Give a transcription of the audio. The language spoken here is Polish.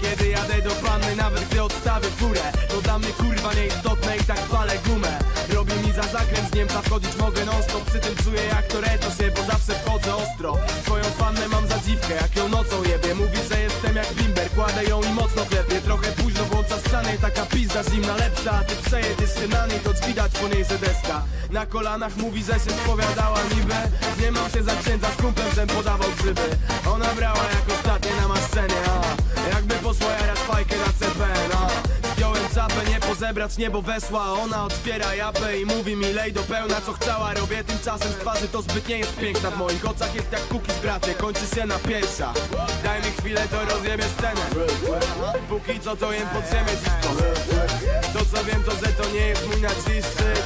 Kiedy jadę do panny, nawet gdy odstawię furę To dla mnie kurwa nieistotne i Niemca wchodzić mogę non stop Przy tym czuję jak to się, bo zawsze wchodzę ostro. Twoją pannę mam za dziwkę, jak ją nocą jebie. Mówi, że jestem jak bimber, kładę ją i mocno klepie Trochę późno włącza ściany, taka pizda zimna lepsza A ty przejedziesz się na niej, to widać po niej, że deska. Na kolanach mówi, że się spowiadała niby. Nie mam się za księdza, z kumplem żem podawał grzyby. Ona brała jak ostatnie namaszczenie, a pozebrać niebo wesła Ona otwiera japę i mówi mi lej do pełna co chciała Robię tymczasem z twarzy to zbyt nie jest piękna. W moich oczach jest jak kuki z bracie, kończy się na pierwsza Daj mi chwilę to rozjebie scenę. Póki co to jem pod ziemię dziwko To co wiem to, że to nie jest mój będę